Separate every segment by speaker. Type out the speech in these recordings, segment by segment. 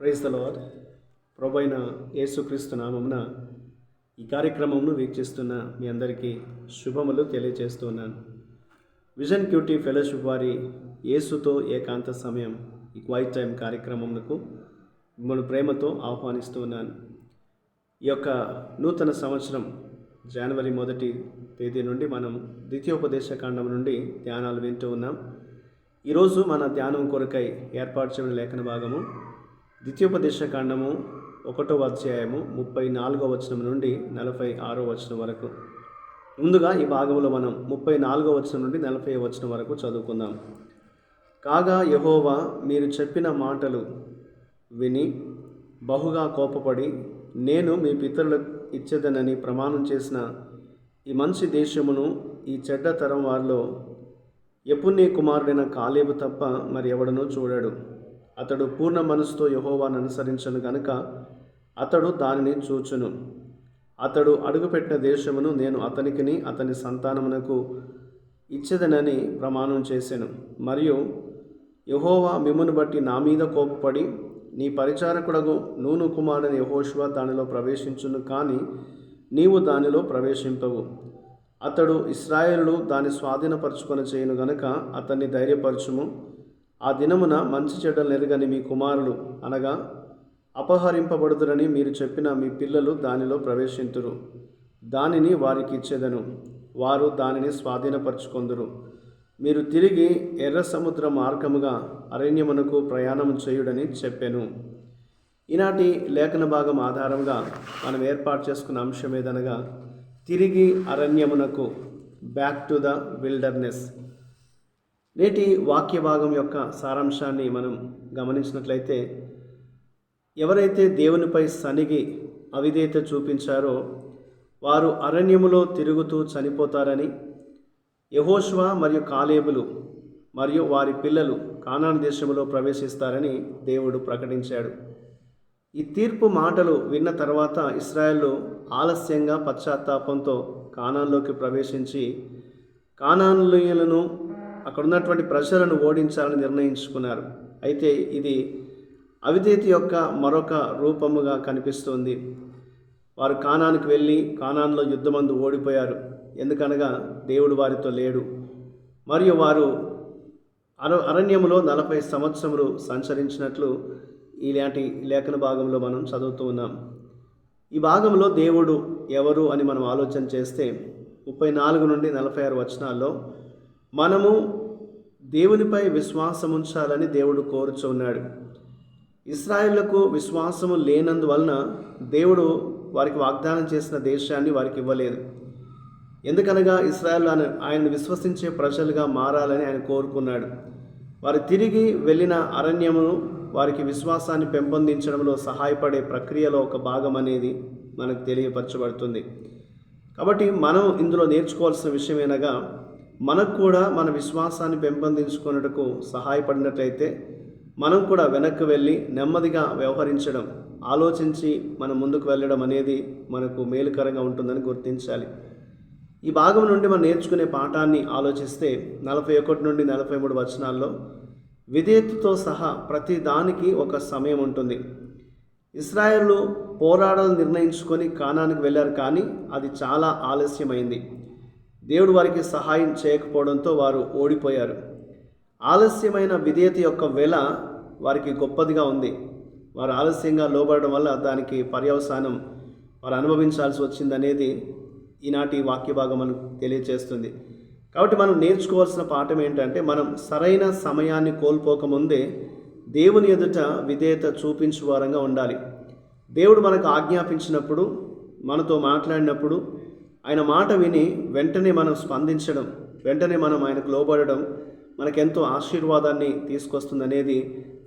Speaker 1: Praise the ప్రభైన యేసుక్రీస్తు నామమున ఈ కార్యక్రమంను వీక్షిస్తున్న మీ అందరికీ శుభములు తెలియజేస్తున్నాను విజన్ క్యూటీ ఫెలోషిప్ వారి యేసుతో ఏకాంత సమయం ఈ క్వైట్ టైం కార్యక్రమంకు మిమ్మల్ని ప్రేమతో ఆహ్వానిస్తున్నాను ఈ యొక్క నూతన సంవత్సరం జనవరి మొదటి తేదీ నుండి మనం ద్వితీయోపదేశ కాండం నుండి ధ్యానాలు వింటూ ఉన్నాం. ఈరోజు మన ధ్యానం కొరకై ఏర్పాటు చేయడం లేఖన భాగము ద్వితీయోపదేశకాండము ఒకటో అధ్యాయము ముప్పై నాలుగో వచనం నుండి నలభై ఆరో వచనం వరకు. ముందుగా ఈ భాగంలో మనం ముప్పై నాలుగో వచనం నుండి నలభై వచనం వరకు చదువుకుందాం. కాగా యహోవా మీరు చెప్పిన మాటలు విని బహుగా కోపపడి నేను మీ పితరులకు ఇచ్చేదనని ప్రమాణం చేసిన ఈ మంచి దేశమును ఈ చెడ్డ తరం వారిలో ఎపుణ్య కుమారుడైన కాలేబు తప్ప మరి ఎవడనూ చూడడు. అతడు పూర్ణ మనసుతో యహోవాను అనుసరించను గనుక అతడు దానిని చూచును. అతడు అడుగుపెట్టిన దేశమును నేను అతనికిని అతని సంతానమునకు ఇచ్చేదనని ప్రమాణం చేశాను మరియు యహోవా మిమ్మును బట్టి నా మీద కోపపడి నీ పరిచారకుడగు నూను కుమారుని యహోశివ దానిలో ప్రవేశించును కానీ నీవు దానిలో ప్రవేశింపవు. అతడు ఇస్రాయేళ్ళు దాన్ని స్వాధీనపరచుకొని చేయను గనుక అతన్ని ధైర్యపరచుము. ఆ దినమున మంచి చెడ్డలు ఎరగని మీ కుమారులు అనగా అపహరింపబడుదురని మీరు చెప్పిన మీ పిల్లలు దానిలో ప్రవేశింతురు. దానిని వారికి ఇచ్చేదను. వారు దానిని స్వాధీనపరుచుకొందురు. మీరు తిరిగి ఎర్ర సముద్ర మార్గముగా అరణ్యమునకు ప్రయాణం చేయుడని చెప్పాను. ఈనాటి లేఖన భాగం ఆధారంగా మనం ఏర్పాటు చేసుకున్న అంశం ఏదనగా తిరిగి అరణ్యమునకు బ్యాక్ టు ద విల్డర్నెస్ నేటి వాక్య భాగం యొక్క సారాంశాన్ని మనం గమనించినట్లయితే ఎవరైతే దేవునిపై సనిగి అవిధేయత చూపించారో వారు అరణ్యములో తిరుగుతూ చనిపోతారని యహోష్వా మరియు కాలేబులు మరియు వారి పిల్లలు కానాన్ దేశంలో ప్రవేశిస్తారని దేవుడు ప్రకటించాడు. ఈ తీర్పు మాటలు విన్న తర్వాత ఇస్రాయేళ్ళు ఆలస్యంగా పశ్చాత్తాపంతో కానాన్లోకి ప్రవేశించి కానాన్లీయులను అక్కడ ఉన్నటువంటి ప్రజలను ఓడించాలని నిర్ణయించుకున్నారు. అయితే ఇది అవిధేతి యొక్క మరొక రూపముగా కనిపిస్తుంది. వారు కానానికి వెళ్ళి కానాన్లో యుద్ధమందు ఓడిపోయారు. ఎందుకనగా దేవుడు వారితో లేడు. మరియు వారు అర అరణ్యములో నలభై సంవత్సరములు సంచరించినట్లు ఇలాంటి లేఖన భాగంలో మనం చదువుతూ ఉన్నాం. ఈ భాగంలో దేవుడు ఎవరు అని మనం ఆలోచన చేస్తే ముప్పై నాలుగు నుండి నలభై ఆరు వచనాల్లో మనము దేవునిపై విశ్వాసం ఉంచాలని దేవుడు కోరుచున్నాడు ఇస్రాయిళ్ళకు విశ్వాసము లేనందువలన దేవుడు వారికి వాగ్దానం చేసిన దేశాన్ని వారికి ఇవ్వలేదు. ఎందుకనగా ఇస్రాయల్ ఆయనను విశ్వసించే ప్రజలుగా మారాలని ఆయన కోరుకున్నాడు. వారు తిరిగి వెళ్ళిన అరణ్యమును వారికి విశ్వాసాన్ని పెంపొందించడంలో సహాయపడే ప్రక్రియలో ఒక భాగం అనేది మనకు తెలియపరచబడుతుంది. కాబట్టి మనం ఇందులో నేర్చుకోవాల్సిన విషయమేనగా మనకు కూడా మన విశ్వాసాన్ని పెంపొందించుకున్నటకు సహాయపడినట్లయితే మనం కూడా వెనక్కి వెళ్ళి నెమ్మదిగా వ్యవహరించడం ఆలోచించి మనం ముందుకు వెళ్ళడం అనేది మనకు మేలుకరంగా ఉంటుందని గుర్తించాలి. ఈ భాగం నుండి మనం నేర్చుకునే పాఠాన్ని ఆలోచిస్తే నలభై ఒకటి నుండి నలభై మూడు వచనాల్లో విధేయతతో సహా ప్రతి దానికి ఒక సమయం ఉంటుంది. ఇస్రాయేళ్ళు పోరాడాలని నిర్ణయించుకొని కానానికి వెళ్ళారు కానీ అది చాలా ఆలస్యమైంది. దేవుడు వారికి సహాయం చేయకపోవడంతో వారు ఓడిపోయారు. ఆలస్యమైన విధేయత యొక్క వెల వారికి గొప్పదిగా ఉంది. వారు ఆలస్యంగా లోబడడం వల్ల దానికి పర్యవసానం వారు అనుభవించాల్సి వచ్చిందనేది ఈనాటి వాక్య భాగం మనకు తెలియజేస్తుంది కాబట్టి మనం నేర్చుకోవాల్సిన పాఠం ఏంటంటే మనం సరైన సమయాన్ని కోల్పోకముందే దేవుని ఎదుట విధేయత చూపించు వారంగా ఉండాలి. దేవుడు మనకు ఆజ్ఞాపించినప్పుడు మనతో మాట్లాడినప్పుడు ఆయన మాట విని వెంటనే మనం స్పందించడం వెంటనే మనం ఆయనకు లోబడడం మనకెంతో ఆశీర్వాదాన్ని తీసుకొస్తుంది అనేది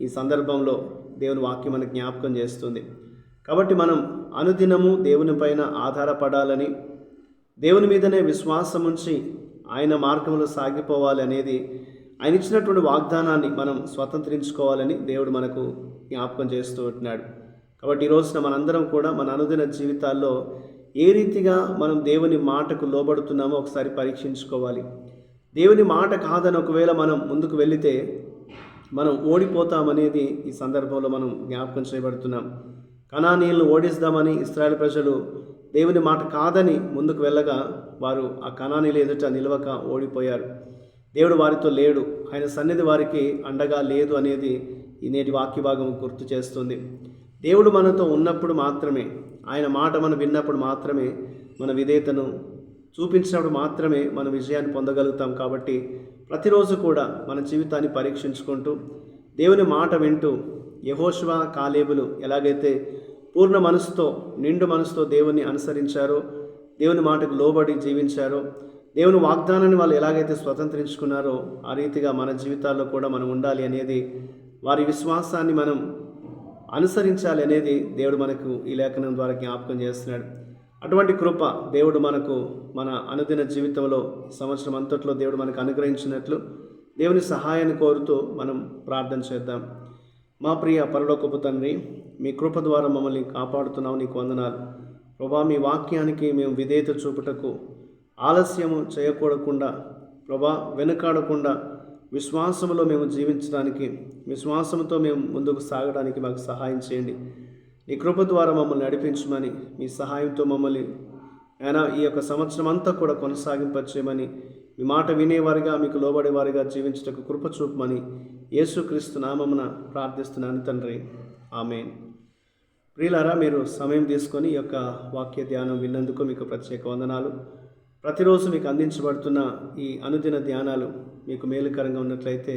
Speaker 1: ఈ సందర్భంలో దేవుని వాక్యం మనకు జ్ఞాపకం చేస్తుంది. కాబట్టి మనం అనుదినము దేవుని పైన ఆధారపడాలని దేవుని మీదనే విశ్వాసం ఉంచి ఆయన మార్గంలో సాగిపోవాలి అనేది ఆయన ఇచ్చినటువంటి వాగ్దానాన్ని మనం స్వతంత్రించుకోవాలని దేవుడు మనకు జ్ఞాపకం చేస్తూ ఉంటున్నాడు. కాబట్టి ఈ రోజున మనందరం కూడా మన అనుదిన జీవితాల్లో ఏ రీతిగా మనం దేవుని మాటకు లోబడుతున్నామో ఒకసారి పరీక్షించుకోవాలి. దేవుని మాట కాదని ఒకవేళ మనం ముందుకు వెళితే మనం ఓడిపోతామనేది ఈ సందర్భంలో మనం జ్ఞాపకం చేయబడుతున్నాం. కణానీయులను ఓడిస్తామని ఇస్రాయల్ ప్రజలు దేవుని మాట కాదని ముందుకు వెళ్ళగా వారు ఆ కణానీలు ఎదుట నిలవక ఓడిపోయారు. దేవుడు వారితో లేడు. ఆయన సన్నిధి వారికి అండగా లేదు అనేది ఈ నేటి వాక్య భాగం గుర్తు చేస్తుంది. దేవుడు మనతో ఉన్నప్పుడు మాత్రమే ఆయన మాట మనం విన్నప్పుడు మాత్రమే మన విధేయతను చూపించినప్పుడు మాత్రమే మన విజయాన్ని పొందగలుగుతాం కాబట్టి ప్రతిరోజు కూడా మన జీవితాన్ని పరీక్షించుకుంటూ దేవుని మాట వింటూ యహోశివ కాలేబులు ఎలాగైతే పూర్ణ మనసుతో నిండు మనసుతో దేవుని అనుసరించారో దేవుని మాటకు లోబడి జీవించారో దేవుని వాగ్దానాన్ని వాళ్ళు ఎలాగైతే స్వతంత్రించుకున్నారో ఆ రీతిగా మన జీవితాల్లో కూడా మనం ఉండాలి అనేది వారి విశ్వాసాన్ని మనం అనుసరించాలి అనేది దేవుడు మనకు ఈ లేఖనం ద్వారా జ్ఞాపకం చేస్తున్నాడు. అటువంటి కృప దేవుడు మనకు మన అనుదిన జీవితంలో సంవత్సరం అంతట్లో దేవుడు మనకు అనుగ్రహించినట్లు దేవుని సహాయాన్ని కోరుతూ మనం ప్రార్థన చేద్దాం. మా ప్రియ పరలోకపు తండ్రి మీ కృప ద్వారా మమ్మల్ని కాపాడుతున్నావు నీకు వందనాలు. ప్రభా మీ వాక్యానికి మేము విధేయత చూపుటకు ఆలస్యము చేయకూడకుండా ప్రభా వెనుకాడకుండా విశ్వాసములో మేము జీవించడానికి విశ్వాసంతో మేము ముందుకు సాగడానికి మాకు సహాయం చేయండి. నీ కృప ద్వారా మమ్మల్ని నడిపించమని మీ సహాయంతో మమ్మల్ని ఆయన ఈ యొక్క సంవత్సరం అంతా కూడా కొనసాగింపచేయమని మీ మాట వినేవారిగా మీకు లోబడేవారిగా జీవించటకు కృప చూపమని యేసుక్రీస్తు నామమున ప్రార్థిస్తున్నాను తండ్రి. ఆమెన్. ప్రియులారా మీరు సమయం తీసుకొని ఈ యొక్క వాక్య ధ్యానం విన్నందుకు మీకు ప్రత్యేక వందనాలు. ప్రతిరోజు మీకు అందించబడుతున్న ఈ అనుదిన ధ్యానాలు మీకు మేలుకరంగా ఉన్నట్లయితే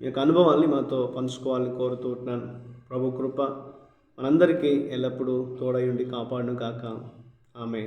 Speaker 1: మీ యొక్క అనుభవాల్ని మాతో పంచుకోవాలని కోరుతూ ఉంటున్నాను. ప్రభు కృప మనందరికీ ఎల్లప్పుడూ తోడయుండి కాపాడును కాక ఆమె